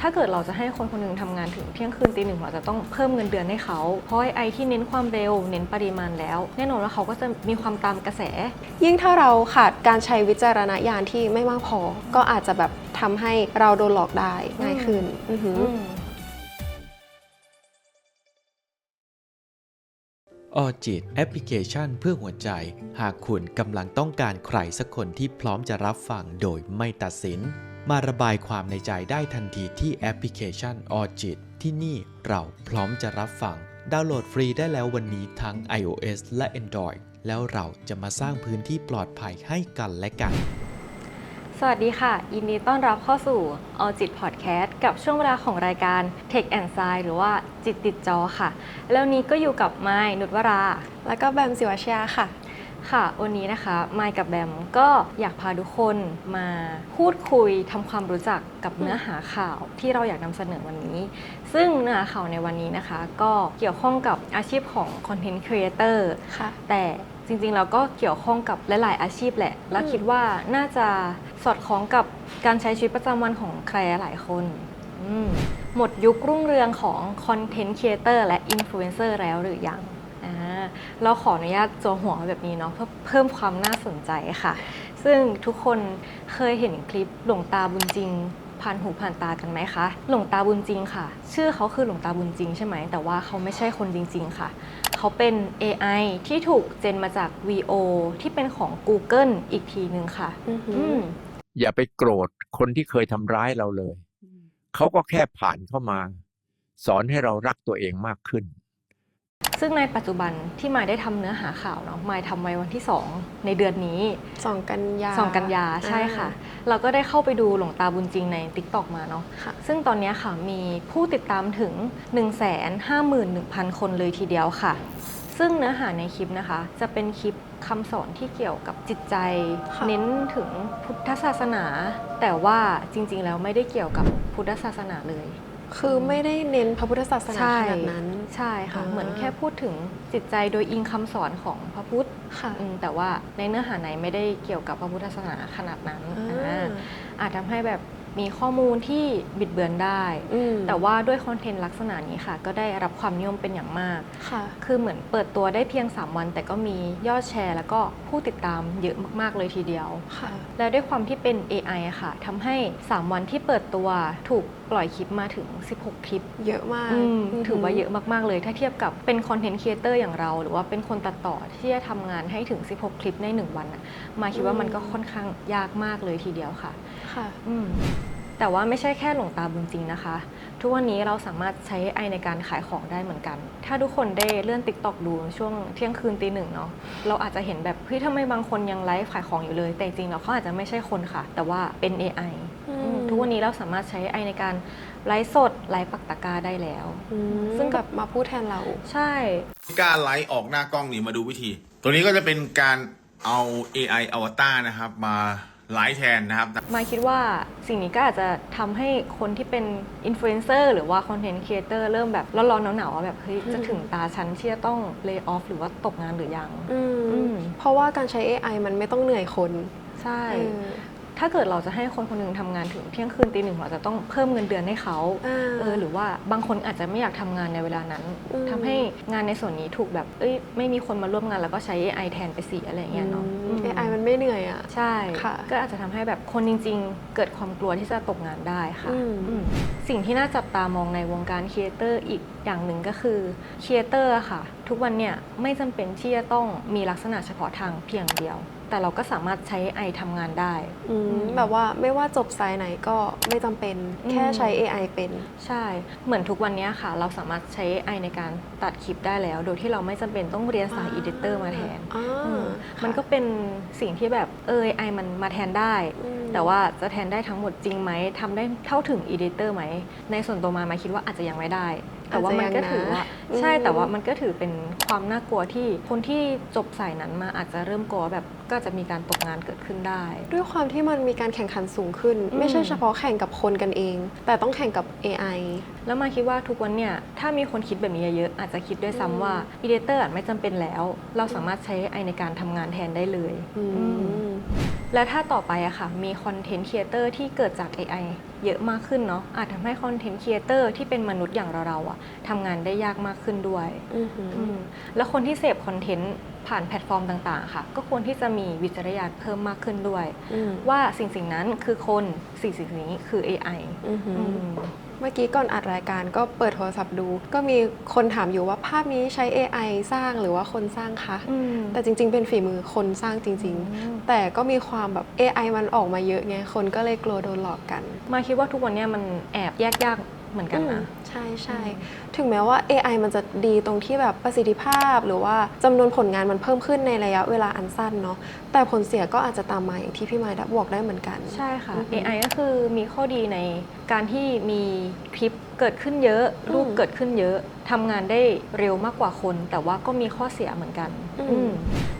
ถ้าเกิดเราจะให้คนคนหนึงทำงานถึงเที่ยงคืนตีหนึ่งเราจะต้องเพิ่มเงินเดือนให้เขา เพราะไอที่เน้นความเร็วเน้นปริมาณแล้ว แน่นอนว่าเขาก็จะมีความตามกระแส ยิ่งถ้าเราขาดการใช้วิจารณญาณที่ไม่มากพอ ก็อาจจะแบบทำให้เราโดนหลอกได้ง่ายขึ้นอือหือออจิตแอปพลิเคชันเพื่อหัวใจ หากคุณกำลังต้องการใครสักคนที่พร้อมจะรับฟังโดยไม่ตัดสิน มาระบายความในใจได้ทันทีที่แอปพลิเคชันออจิตที่นี่เราพร้อมจะรับฟัง ดาวน์โหลดฟรีได้แล้ววันนี้ทั้ง iOS และ Android แล้วเราจะมาสร้างพื้นที่ปลอดภัยให้กันและกัน สวัสดีค่ะ ยินดีต้อนรับเข้าสู่ All จิต Podcast กับช่วงเวลาของรายการ Tech and Science หรือว่าจิตติดจอค่ะ แล้วนี้ก็อยู่กับไมายนุชวรา แล้วก็แบมสิวชยาค่ะ ค่ะ วันนี้นะคะไมค์กับแบมก็อยากพาทุกคนมาพูดคุยทำความรู้จักกับเนื้อหาข่าวที่เราอยากนำเสนอวันนี้ ซึ่งเนื้อหาข่าวในวันนี้นะคะ ก็เกี่ยวข้องกับอาชีพของ Content Creator ค่ะ แต่จริงๆเราก็เกี่ยวข้องกับหลายๆอาชีพแหละ แล้วอืมคิดว่าน่าจะสอดคล้องกับการใช้ชีวิตประจำวันของใครหลายคนอืมหมดยุครุ่งเรืองของ Content Creator และ Influencer แล้วหรือยังอ่า เราขออนุญาตโจวหัวไว้แบบนี้เนาะเพื่อเพิ่มความน่าสนใจค่ะ ซึ่งทุกคนเคยเห็นคลิปหลวงตาบุญจริงผ่านหูผ่านตากันไหมคะ หลวงตาบุญจริงค่ะ ชื่อเขาคือหลวงตาบุญจริงใช่ไหม แต่ว่าเขาไม่ใช่คนจริง ๆ ค่ะ เขาเป็น AI ที่ถูกเจนมาจาก VO ที่เป็นของ Google อีกทีหนึ่งค่ะอือหืออืมอย่าไปโกรธคนที่เคยทำร้ายเราเลย เขาก็แค่ผ่านเข้ามา สอนให้เรารักตัวเองมากขึ้น ซึ่งในปัจจุบันที่มายได้ทำเนื้อหาข่าวเนาะมายทำไว้วันที่ 2 ในเดือนนี้สองกันยา2กันยาใช่ค่ะ เราก็ได้เข้าไปดูหลวงตาบุญจริงใน TikTok มาเนาะค่ะซึ่งตอนนี้ค่ะมีผู้ติดตามถึง 151,000 คนเลยทีเดียวค่ะ ซึ่งเนื้อหาในคลิปนะคะ จะเป็นคลิปคำสอนที่เกี่ยวกับจิตใจค่ะเน้นถึงพุทธศาสนา แต่ว่าจริง ๆ แล้วไม่ได้เกี่ยวกับพุทธศาสนาเลย คือไม่ได้เน้นพระพุทธศาสนาใช่ขนาดนั้น ใช่ค่ะอ่าเหมือนแค่พูดถึงจิตใจโดยอิงคำสอนของพระพุทธค่ะอืมแต่ว่าในเนื้อหาไหนไม่ได้เกี่ยวกับพระพุทธศาสนาขนาดนั้นอ่าอ่าอาจทำให้แบบ มีข้อมูลที่บิดเบือนได้อืมแต่ว่าด้วยคอนเทนต์ลักษณะนี้ค่ะ ก็ได้รับความนิยมเป็นอย่างมากค่ะคือเหมือนเปิดตัวได้เพียง 3 วัน แต่ก็มียอดแชร์ แล้วก็ผู้ติดตามเยอะมาก ๆ เลยทีเดียวค่ะและด้วยความที่เป็น AI อะค่ะทำให้ 3 วันที่เปิดตัวถูกปล่อยคลิปมาถึง 16 คลิป เยอะมากอืมหืถือว่าเยอะมาก ๆ เลย ถ้าเทียบกับเป็นคอนเทนต์ครีเอเตอร์อย่างเรา หรือว่าเป็นคนตัดต่อที่จะทำงานให้ถึง 16 คลิปใน 1 วันอะมาคิดว่ามันก็ค่อนข้างยากมากเลยทีเดียวค่ะ ค่ะ อืม แต่ว่าไม่ใช่แค่หลวงตาบุญจริงนะคะ ทุกวันนี้เราสามารถใช้ AI ในการขายของได้เหมือนกัน ถ้าทุกคนได้เลื่อน TikTok ดูช่วงเที่ยงคืนตีหนึ่งเนาะเราอาจจะเห็นแบบเฮ้ยทำไมบางคนยังไลฟ์ขายของอยู่เลย แต่จริงๆแล้วเขาอาจจะไม่ใช่คนค่ะ แต่ว่าเป็น AI อืมอืมทุกวันนี้เราสามารถใช้ AI ในการไลฟ์สดไลฟ์ปักตะกร้าได้แล้วอืมซึ่ซึ่งงก็แบบมาพูดแทนเรา ใช่ การไลฟ์ออกหน้ากล้องนี่มาดูวิธี ตัวนี้ก็จะเป็นการเอา AI อวตารนะครับ มา ไลฟ์แทนนะครับ มาคิดว่าสิ่งนี้ก็อาจจะทำให้คนที่เป็นอินฟลูเอนเซอร์หรือว่าคอนเทนต์ครีเอเตอร์เริ่มแบบร้อนๆหนาวๆว่าแบบเฮ้ยจะถึงตาฉันที่จะต้องเลิกออฟหรือว่าตกงานหรือยัง อืมอืม เพราะว่าการใช้ AI มันไม่ต้องเหนื่อยคน ใช่ เออ ถ้าเกิดเราจะให้คนคนหนึงทำงานถึงเที่ยงคืนตีหนึ่งเราจะต้องเพิ่มเงินเดือนให้เขาอ่า เออหรือว่าบางคนอาจจะไม่อยากทำงานในเวลานั้นอืม ทำให้งานในส่วนนี้ถูกแบบเอ้ยไม่มีคนมาร่วมงานแล้วก็ใช้ AI แทนไปสิอะไรอย่างเงี้ยเนาะอืมม AI มันไม่เหนื่อยอะ ใช่ ค่ะ ก็อาจจะทำให้แบบคนจริง ๆ เกิดความกลัวที่จะตกงานได้ค่ะ อืม อืมสิ่งที่น่าจับตามองในวงการครีเอเตอร์อีกอย่างหนึ่งก็คือครีเอเตอร์ค่ะ ทุกวันเนี่ยไม่จำเป็นที่จะต้องมีลักษณะเฉพาะทางเพียงเดียว แต่เราก็สามารถใช้ AI ทำงานได้ อืมแบบว่าไม่ว่าจบสายไหนก็ไม่จำเป็นอืม แค่ใช้ AI เป็น ใช่ เหมือนทุกวันเนี้ยค่ะ เราสามารถใช้ AI ในการตัดคลิปได้แล้ว โดยที่เราไม่จำเป็นต้องเรียนสายอีดิเตอร์มาแทนอ่าอืมค่ะมันก็เป็นสิ่งที่แบบเออ AI มันมาแทนได้ อืม แต่ว่าจะแทนได้ทั้งหมดจริงไหมทำได้เท่าถึงอีดิเตอร์ไหม ในส่วนตัวมามาคิดว่าอาจจะยังไม่ได้ แต่ว่ามันก็ถือว่าอืมใช่แต่ว่ามันก็ถือเป็นความน่ากลัวที่คนที่จบสายนั้นมาอาจจะเริ่มกลัวแบบก็จะมีการตกงานเกิดขึ้นได้ ด้วยความที่มันมีการแข่งขันสูงขึ้นอืมไม่ใช่เฉพาะแข่งกับคนกันเอง แต่ต้องแข่งกับ AI แล้วมาคิดว่าทุกวันเนี่ยถ้ามีคนคิดแบบนี้เยอะๆอาจจะคิดด้วยซ้ำว่าอีดิเตอร์ไม่จำเป็นแล้ว เราสามารถใช้ AI ในการทำงานแทนได้เลยอือืมม และถ้าต่อไปอะค่ะ มีคอนเทนต์ครีเอเตอร์ที่เกิดจาก AI เยอะมากขึ้นเนาะอาจทำให้คอนเทนต์ครีเอเตอร์ที่เป็นมนุษย์อย่างเราๆอะทำงานได้ยากมากขึ้นด้วย อือหืออืมแล้วคนที่เสพคอนเทนต์ ผ่านแพลตฟอร์มต่างๆ ค่ะ ก็ควรที่จะมีวิจารณญาณเพิ่มมากขึ้นด้วยอืมว่าสิ่งสิ่งๆนั้นคือคนสิ่งสิ่งนี้คือ AI อือหืออืมเมื่อกี้ก่อนอัดรายการก็เปิดโทรศัพท์ดู ก็มีคนถามอยู่ว่าภาพนี้ใช้ AI สร้างหรือว่าคนสร้างคะอืมแต่จริง ๆ เป็นฝีมือคนสร้างจริง ๆ แต่ก็มีความแบบ AI มันออกมาเยอะไงคนก็เลยกลัวโดนหลอกกัน มาคิดว่าทุกวันเนี้ยมันแอบแยกยาก เหมือนกันนะอืมใช่ใช่ถึงแม้ว่า AI มันจะดีตรงที่แบบประสิทธิภาพ หรือว่าจำนวนผลงานมันเพิ่มขึ้นในระยะเวลาอันสั้นเนาะแต่ผลเสียก็อาจจะตามมาอย่างที่พี่ไม้บอกได้เหมือนกัน ใช่ค่ะอือหือ AI ก็คือมีข้อดีใน การที่มีคลิปเกิดขึ้นเยอะอืมรูปเกิดขึ้นเยอะทำงานได้เร็วมากกว่าคน แต่ว่าก็มีข้อเสียเหมือนกันอืมอืม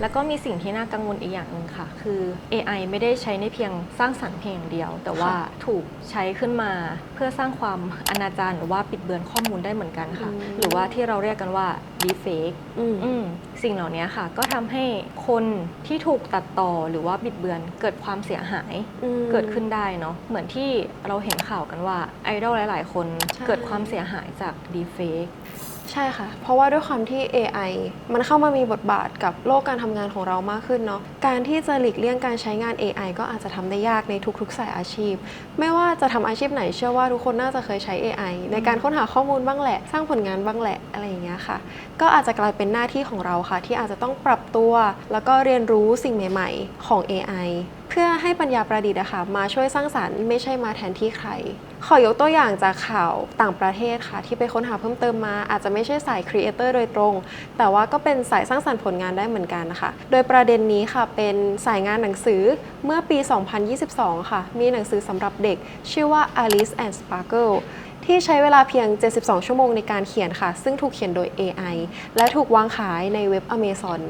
แล้วก็มีสิ่งที่น่ากังวลอีกอย่างหนึ่งค่ะ คือ AI ไม่ได้ใช้ในเพียงสร้างสรรค์เพียงอย่างเดียว แต่ว่าถูกใช้ขึ้นมาเพื่อสร้างความอนาจารหรือว่าปิดเบือนข้อมูลได้เหมือนกันค่ะ หรือว่าที่เราเรียกกันว่า deepfake อืมอืมสิ่งเหล่านี้ค่ะ ก็ทำให้คนที่ถูกตัดต่อหรือว่าบิดเบือนเกิดความเสียหายอืมเกิดขึ้นได้เนาะเหมือนที่เราเห็นข่าวกันว่าไอดอลหลาย ๆ คนใช่เกิดความเสียหายจาก deepfake ใช่ค่ะ เพราะว่าด้วยความที่ AI มันเข้ามามีบทบาทกับโลกการทำงานของเรามากขึ้นเนาะ การที่จะหลีกเลี่ยงการใช้งาน AI ก็อาจจะทำได้ยากในทุกๆสายอาชีพ ไม่ว่าจะทำอาชีพไหนเชื่อว่าทุกคนน่าจะเคยใช้ AI ในการค้นหาข้อมูลบ้างแหละ สร้างผลงานบ้างแหละอะไรอย่างเงี้ยค่ะ ก็อาจจะกลายเป็นหน้าที่ของเราค่ะ ที่อาจจะต้องปรับตัว แล้วก็เรียนรู้สิ่งใหม่ ๆ ของ AI เพื่อให้ปัญญาประดิษฐ์อะค่ะมาช่วยสร้างสรรค์ไม่ใช่มาแทนที่ใคร ขอยกตัวอย่างจากข่าวต่างประเทศค่ะ ที่ไปค้นหาเพิ่มเติมมา อาจจะไม่ใช่สายครีเอเตอร์โดยตรง แต่ว่าก็เป็นสายสร้างสรรค์ผลงานได้เหมือนกันนะคะโดยประเด็นนี้ค่ะเป็นสายงานหนังสือเมื่อปี 2022 ค่ะ มีหนังสือสำหรับเด็ก ชื่อว่า Alice and Sparkle ที่ใช้เวลาเพียง 72 ชั่วโมงในการเขียนค่ะ ซึ่งถูกเขียนโดย AI และถูกวางขายในเว็บ Amazon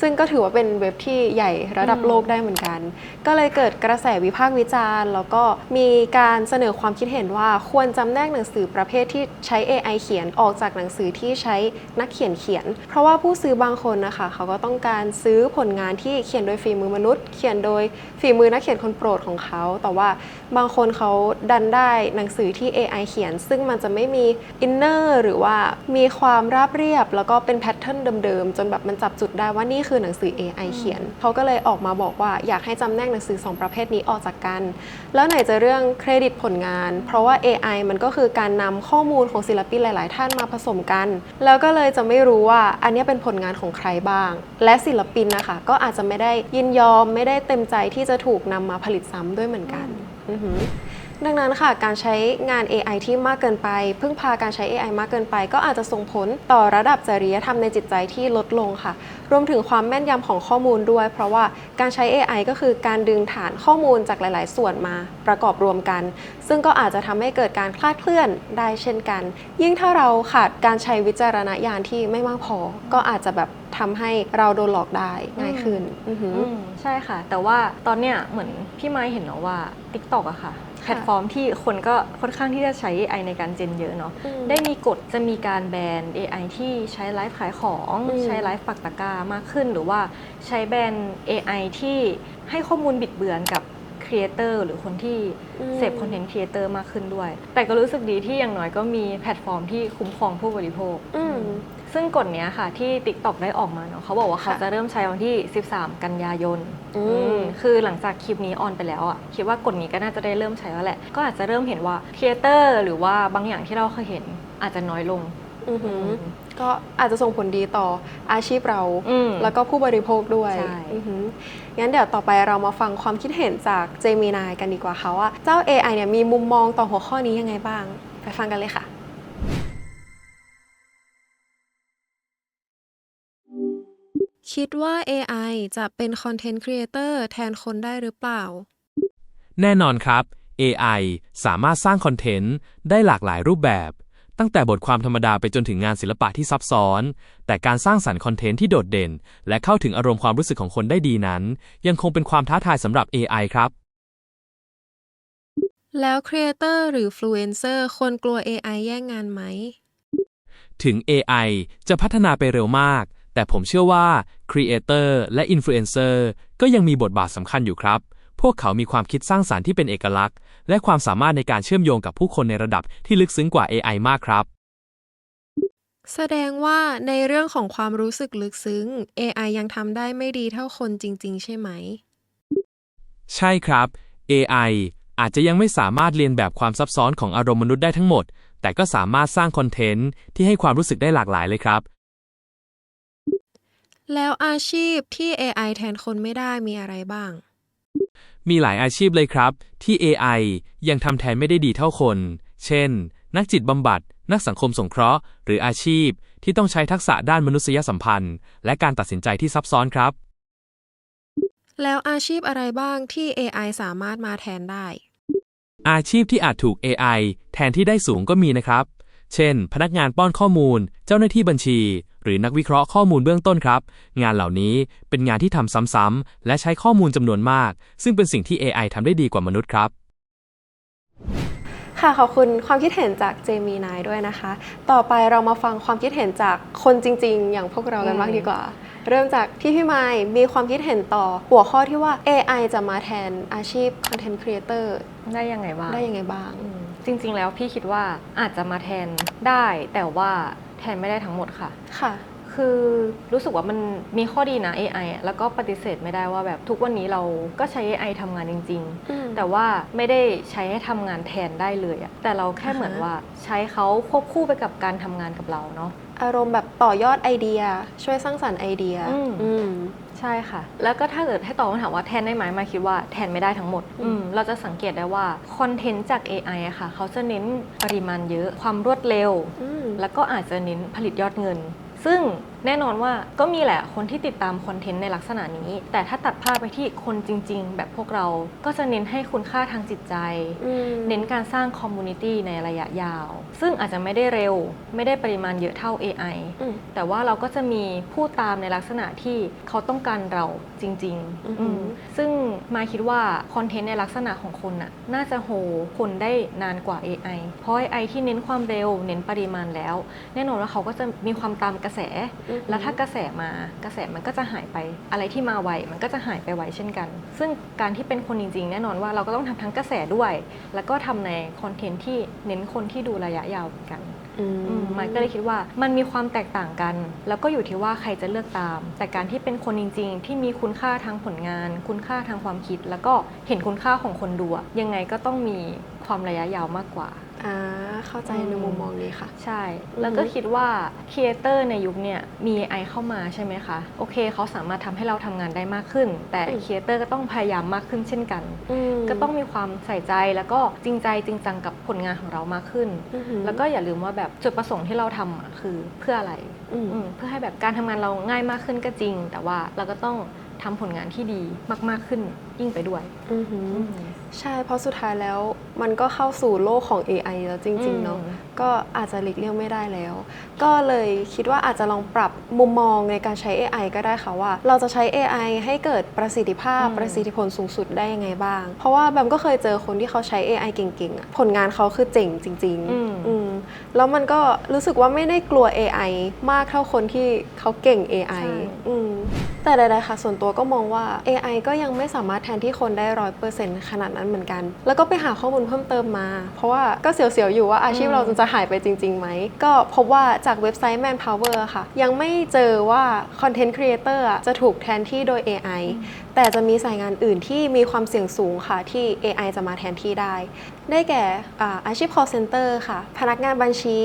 ซึ่งก็ถือว่าเป็นเว็บที่ใหญ่ระดับโลกได้เหมือนกัน ก็เลยเกิดกระแสวิพากษ์วิจารณ์ แล้วก็มีการเสนอความคิดเห็นว่าควรจำแนกหนังสือประเภทที่ใช้ AI เขียนออกจากหนังสือที่ใช้นักเขียนเขียน เพราะว่าผู้ซื้อบางคนนะคะเขาก็ต้องการซื้อผลงานที่เขียนโดยฝีมือมนุษย์ เขียนโดยฝีมือนักเขียนคนโปรดของเขา แต่ว่าบางคนเขาดันได้หนังสือที่ AI เขียน ซึ่งมันจะไม่มีอินเนอร์หรือว่ามีความราบเรียบ แล้วก็เป็นแพทเทิร์นเดิมๆจนแบบมันจับจุดได้ว่านี่คือหนังสือ AI เขียนเขาก็เลยออกมาบอกว่าอยากให้จำแนกหนังสือสองประเภทนี้ออกจากกัน แล้วไหนจะเรื่องเครดิตผลงาน เพราะว่า AI มันก็คือการนำข้อมูลของศิลปินหลาย ๆ ท่านมาผสมกัน แล้วก็เลยจะไม่รู้ว่าอันเนี้ยเป็นผลงานของใครบ้าง และศิลปินนะคะก็อาจจะไม่ได้ยินยอมไม่ได้เต็มใจที่จะถูกนำมาผลิตซ้ำด้วยเหมือนกัน อือหือ ดังนั้นค่ะการใช้งาน AI ที่มากเกินไป พึ่งพาการใช้ AI มากเกินไป ก็อาจจะส่งผลต่อระดับจริยธรรมในจิตใจที่ลดลงค่ะ รวมถึงความแม่นยำของข้อมูลด้วย เพราะว่าการใช้ AI ก็คือการดึงฐานข้อมูลจากหลาย ๆ ส่วนมาประกอบรวมกัน ซึ่งก็อาจจะทำให้เกิดการคลาดเคลื่อนได้เช่นกัน ยิ่งถ้าเราขาดการใช้วิจารณญาณที่ไม่มากพอ ก็อาจจะแบบทำให้เราโดนหลอกได้ง่ายขึ้นอือหือ ใช่ค่ะ แต่ว่าตอนเนี้ยเหมือนพี่ไม้เห็นเนาะว่า TikTok อะค่ะ พลตฟอร์มที่คนก็ค่อนข้างที่จะใช้ AI ในการเจนเยอะเนาะอืมได้มีกฎจะมีการแบน AI ที่ใช้ไลฟ์ขายของอืมใช้ไลฟ์ปักตะกร้ามากขึ้น หรือว่าใช้แบน AI ที่ให้ข้อมูลบิดเบือนกับ ครีเอเตอร์หรือคนที่เสพคอนเทนต์ครีเอเตอร์มากขึ้นด้วย แต่ก็รู้สึกดีที่อย่างน้อยก็มีแพลตฟอร์มที่คุ้มครองผู้บริโภคอืมซึ่งกฎเนี้ยค่ะที่ TikTok ได้ออกมาเนาะเขาบอกว่าเขาค่ะจะเริ่มใช้วันที่ 13 กันยายนอืมอืมคือหลังจากคลิปนี้ออนไปแล้วอะคิดว่ากฎนี้ก็น่าจะได้เริ่มใช้แล้วแหละ ก็อาจจะเริ่มเห็นว่าครีเอเตอร์หรือว่าบางอย่างที่เราเคยเห็นอาจจะน้อยลงอือหือ ก็อาจจะส่งผลดีต่ออาชีพเราอืมแล้วก็ผู้บริโภคด้วยใช่อือหืองั้นเดี๋ยวต่อไปเรามาฟังความคิดเห็นจากเจมินายกันดีกว่าค่ะว่าเจ้า AI เนี่ยมีมุมมองต่อหัวข้อนี้ยังไงบ้าง ไปฟังกันเลยค่ะ คิดว่า AI จะเป็นคอนเทนต์ครีเอเตอร์แทนคนได้หรือเปล่า แน่นอนครับ AI สามารถสร้างคอนเทนต์ได้หลากหลายรูปแบบ ตั้งแต่บทความธรรมดาไปจนถึงงานศิลปะที่ซับซ้อน แต่การสร้างสรรค์คอนเทนต์ที่โดดเด่น และเข้าถึงอารมณ์ความรู้สึกของคนได้ดีนั้น ยังคงเป็นความท้าทายสำหรับ AI ครับ แล้วครีเอเตอร์หรือฟลูเอนเซอร์ควรกลัว AI แย่งงานไหม ถึง AI จะพัฒนาไปเร็วมาก แต่ผมเชื่อว่า Creator และ Influencer ก็ยังมีบทบาทสำคัญอยู่ครับ พวกเขามีความคิดสร้างสารรค์ที่เป็นเอกลักษณ์ และความสามารถในการเชื่อมโยงกับผู้คนในระดับที่ลึกซึ้งกว่า AI มากครับ แสดงว่าในเรื่องของความรู้สึกลึกซึ้ง AI ยังทำได้ไม่ดีเท่าคนจริง ๆ ใช่ไหม ใช่ครับ AI อาจจะยังไม่สามารถเรียนแบบความซับซ้อนของอารมณ์มนุษย์ได้ทั้งหมด แต่ก็สามารถสร้างคอนเทนต์ที่ให้ความรู้สึกได้หลากหลายเลยครับ แล้วอาชีพที่ AI แทนคนไม่ได้มีอะไรบ้าง มีหลายอาชีพเลยครับ ที่ AI ยังทำแทนไม่ได้ดีเท่าคน เช่น นักจิตบำบัด นักสังคมสงเคราะห์ หรืออาชีพที่ต้องใช้ทักษะด้านมนุษยสัมพันธ์ และการตัดสินใจที่ซับซ้อนครับ แล้วอาชีพอะไรบ้างที่ AI สามารถมาแทนได้ อาชีพที่อาจถูก AI แทนที่ได้สูงก็มีนะครับ เช่น พนักงานป้อนข้อมูล เจ้าหน้าที่บัญชี หรือนักวิเคราะห์ข้อมูลเบื้องต้นครับ งานเหล่านี้เป็นงานที่ทำซ้ำๆและใช้ข้อมูลจำนวนมาก ซึ่งเป็นสิ่งที่ AI ทำได้ดีกว่ามนุษย์ครับ ค่ะขอบคุณความคิดเห็นจากเจมีนายด้วยนะคะ ต่อไปเรามาฟังความคิดเห็นจากคนจริง ๆ อย่างพวกเรากันบ้างดีกว่า เริ่มจากที่พี่ไมค์มีความคิดเห็นต่อหัวข้อที่ว่า AI จะมาแทนอาชีพ Content Creator ได้ยังไงบ้างได้ยังไงบ้างอืมจริงๆ แล้วพี่คิดว่าอาจจะมาแทนได้ แต่ว่า แทนไม่ได้ทั้งหมดค่ะ ค่ะ คือรู้สึกว่ามันมีข้อดีนะ AI อะแล้วก็ปฏิเสธไม่ได้ว่าแบบทุกวันนี้เราก็ใช้ AI ทำงานจริง อืม ๆ แต่ว่าไม่ได้ใช้ให้ทำงานแทนได้เลยอะแต่เราแค่อ่าฮะเหมือนว่าใช้เขาควบคู่ไปกับการทำงานกับเราเนาะ อารมณ์แบบต่อยอดไอเดีย ช่วยสร้างสรรค์ไอเดีย อืม อืม ใช่ค่ะ แล้วก็ถ้าเกิดให้ตอบคำถามว่าแทนได้ไหมมาคิดว่าแทนไม่ได้ทั้งหมดอืมอืมเราจะสังเกตได้ว่าคอนเทนต์จาก AI อะค่ะ เขาจะเน้นปริมาณเยอะความรวดเร็ว อืม แล้วก็อาจจะเน้นผลิตยอดเงิน ซึ่งแน่นอนว่าก็มีแหละคนที่ติดตามคอนเทนต์ในลักษณะนี้ แต่ถ้าตัดภาพไปที่คนจริง ๆ แบบพวกเราก็จะเน้นให้คุณค่าทางจิตใจอืมเน้นการสร้างคอมมูนิตี้ในระยะยาว ซึ่งอาจจะไม่ได้เร็ว ไม่ได้ปริมาณเยอะเท่า AI อืมแต่ว่าเราก็จะมีผู้ตามในลักษณะที่เขาต้องการเราจริงอือๆหืออืมซึ่งมาคิดว่าคอนเทนต์ในลักษณะของคนน่ะน่าจะโฮคนได้นานกว่า AI เพราะ AI ที่เน้นความเร็ว เน้นปริมาณแล้ว แน่นอนว่าเขาก็จะมีความตามกระแสอือหือแล้วถ้ากระแสมากระแสมันก็จะหายไปอะไรที่มาไวมันก็จะหายไปไวเช่นกัน ซึ่งการที่เป็นคนจริงๆ แน่นอนว่าเราก็ต้องทำทั้งกระแสด้วย แล้วก็ทำในคอนเทนต์ที่เน้นคนที่ดูระยะยาวเหมือนกันอืมอืมมันก็เลยคิดว่ามันมีความแตกต่างกัน แล้วก็อยู่ที่ว่าใครจะเลือกตาม แต่การที่เป็นคนจริง ๆ ที่มีคุณค่าทางผลงาน คุณค่าทางความคิด แล้วก็เห็นคุณค่าของคนดูอะยังไงก็ต้องมีความระยะยาวมากกว่า อ่าเข้าใจในมุมมองนี้ค่ะ ใช่ แล้วก็คิดว่าครีเอเตอร์ในยุคเนี่ยมี AI เข้ามาใช่ไหมคะ โอเคเขาสามารถทำให้เราทำงานได้มากขึ้น แต่อืม ครีเอเตอร์ก็ต้องพยายามมากขึ้นเช่นกัน อืมก็ต้องมีความใส่ใจแล้วก็จริงใจจริงจังกับผลงานของเรามากขึ้น อือหือแล้วก็อย่าลืมว่าแบบจุดประสงค์ที่เราทำอะคือเพื่ออะไรอืมอืมเพื่อให้แบบการทำงานเราง่ายมากขึ้นก็จริง แต่ว่าเราก็ต้องทำผลงานที่ดีมาก ๆขึ้นยิ่งไปด้วยอือหือ ใช่เพราะสุดท้ายแล้วมันก็เข้าสู่โลกของ AI แล้วจริง ๆ เนาะอืมก็อาจจะหลีกเลี่ยงไม่ได้แล้ว ก็เลยคิดว่าอาจจะลองปรับมุมมองในการใช้ AI ก็ได้ค่ะว่า เราจะใช้ AI ให้เกิดประสิทธิภาพอืมประสิทธิผลสูงสุดได้ยังไงบ้าง เพราะว่าแบมก็เคยเจอคนที่เขาใช้ AI เก่งๆอะผลงานเขาคือเจ๋งจริงอืมๆอืมแล้วมันก็รู้สึกว่าไม่ได้กลัว AI มากเท่าคนที่เขาเก่ง AI ใช่อืม แต่ใดๆค่ะส่วนตัวก็มองว่า AI ก็ยังไม่สามารถแทนที่คนได้ร้อยเปอร์เซ็นต์ขนาดนั้นเหมือนกัน แล้วก็ไปหาข้อมูลเพิ่มเติมมา เพราะว่าก็เสียวๆอยู่ว่าอาชีพอืมเราจะหายไปจริงๆไหม ก็พบว่าจากเว็บไซต์ Manpower ค่ะ ยังไม่เจอว่า Content Creator อะจะถูกแทนที่โดย AI แต่จะมีสายงานอื่นที่มีความเสี่ยงสูงค่ะที่ AI จะมาแทนที่ได้ ได้แก่อ่าอาชีพ call center ค่ะ พนักงานบัญชี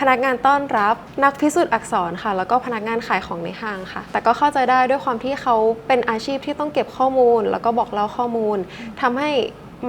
พนักงานต้อนรับ นักพิสูจน์อักษรค่ะ แล้วก็พนักงานขายของในห้างค่ะ แต่ก็เข้าใจได้ด้วยความที่เขาเป็นอาชีพที่ต้องเก็บข้อมูล แล้วก็บอกเล่าข้อมูลทำให้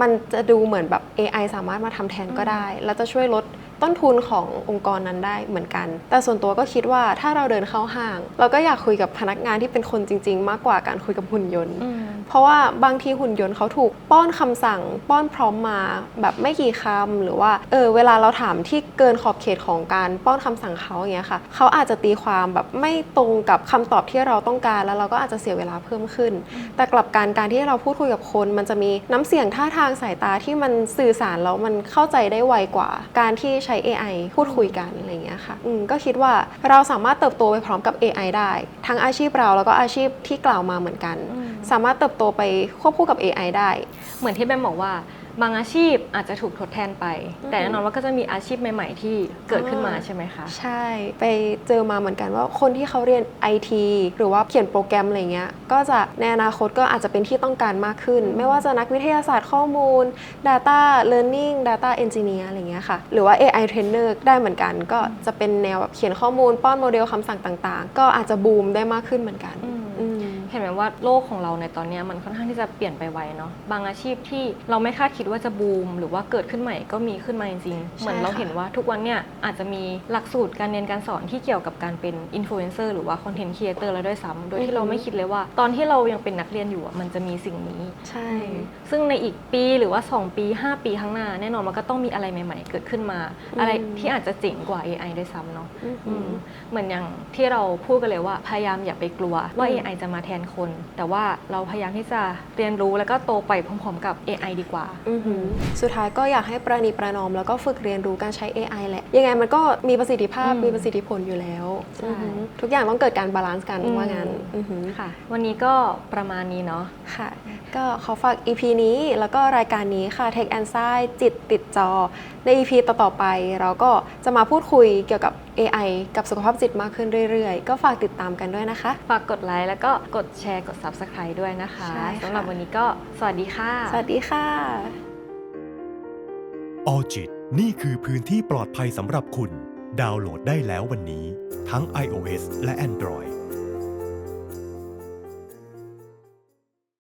มันจะดูเหมือนแบบ AI สามารถมาทำแทนก็ได้ แล้วจะช่วยลด ต้นทุนขององค์กรนั้นได้เหมือนกัน แต่ส่วนตัวก็คิดว่าถ้าเราเดินเข้าห้าง เราก็อยากคุยกับพนักงานที่เป็นคนจริง ๆ มากกว่าการคุยกับหุ่นยนต์อืมเพราะว่าบางทีหุ่นยนต์เขาถูกป้อนคำสั่ง ป้อนพร้อมมาแบบไม่กี่คำหรือว่าเออเวลาเราถามที่เกินขอบเขตของการป้อนคำสั่งเขาอย่างเงี้ยค่ะเขาอาจจะตีความแบบไม่ตรงกับคำตอบที่เราต้องการ แล้วเราก็อาจจะเสียเวลาเพิ่มขึ้น แต่กลับการการที่เราพูดคุยกับคน มันจะมีน้ำเสียงท่าทางสายตาที่มันสื่อสารแล้วมันเข้าใจได้ไวกว่า การที่ใช้ AI พูดคุยกันอะไรอย่างเงี้ยค่ะอืมก็คิดว่าเราสามารถเติบโตไปพร้อมกับ AI ได้ ทั้งอาชีพเราแล้วก็อาชีพที่กล่าวมาเหมือนกันอืมสามารถเติบโตไปควบคู่กับ AI ได้ เหมือนที่แบมบอกว่า บางอาชีพอาจจะถูกทดแทนไป อือฮึแต่แน่นอนว่าก็จะมีอาชีพใหม่ ๆ ที่เกิดขึ้นมาใช่ไหมคะ ใช่ ไปเจอมาเหมือนกันว่าคนที่เขาเรียน IT หรือว่าเขียนโปรแกรมอะไรเงี้ย ก็จะในอนาคตก็อาจจะเป็นที่ต้องการมากขึ้น ไม่ว่าจะนักวิทยาศาสตร์ข้อมูล Data Learning Data Engineer อะไรเงี้ยค่ะ หรือว่า AI Trainer ได้เหมือนกัน ก็จะเป็นแนวแบบเขียนข้อมูลป้อนโมเดลคำสั่งต่างๆ ก็อาจจะบูมได้มากขึ้นเหมือนกัน อืมอืม เห็นไหมว่าโลกของเราในตอนเนี้ยมันค่อนข้างที่จะเปลี่ยนไปไวเนาะบางอาชีพที่เราไม่คาดคิดว่าจะบูม หรือว่าเกิดขึ้นใหม่ก็มีขึ้นมาจริงๆเหมือนเราค่ะเห็นว่าทุกวันเนี่ยอาจจะมีหลักสูตรการเรียนการสอนที่เกี่ยวกับการเป็นอินฟลูเอนเซอร์หรือว่าคอนเทนต์ครีเอเตอร์แล้วด้วยซ้ำโดยที่เราไม่คิดเลยว่า ตอนที่เรายังเป็นนักเรียนอยู่อะมันจะมีสิ่งนี้ ใช่ ซึ่งในอีกปีหรือว่า 2 ปี 5 ปีข้างหน้า แน่นอนมันก็ต้องมีอะไรใหม่ ๆ เกิดขึ้นมา อะไรที่อาจจะเจ๋งกว่า AI ด้วยซ้ำเนาะอืมอืมเหมือนอย่างที่เราพูดกันเลยว่าพยายามอย่าไปกลัวว่าอืม AI จะมาแทนคน แต่ว่าเราพยายามที่จะเรียนรู้แล้วก็โตไปพร้อมๆกับ AI ดีกว่า อือหือสุดท้ายก็อยากให้ประนีประนอม แล้วก็ฝึกเรียนรู้การใช้ AI แหละ ยังไงมันก็มีประสิทธิภาพอืมมีประสิทธิผลอยู่แล้วใช่อือหือทุกอย่างต้องเกิดการบาลานซ์กันอืม ว่างั้นอือหือค่ะ วันนี้ก็ประมาณนี้เนาะ ค่ะ ก็ขอฝาก EP นี้แล้วก็รายการนี้ค่ะ Tech and Science จิตติดจอ ใน EP ต่อๆไป เราก็จะมาพูดคุยเกี่ยวกับ AI กับสุขภาพจิตมากขึ้นเรื่อยๆ ก็ฝากติดตามกันด้วยนะคะ ฝากกดไลค์แล้วก็กดแชร์กด Subscribe ด้วยนะคะใช่ค่ะ สำหรับวันนี้ก็สวัสดีค่ะ สวัสดีค่ะ ออจิตนี่คือพื้นที่ปลอดภัยสำหรับคุณ ดาวน์โหลดได้แล้ววันนี้ ทั้ง iOS และ Android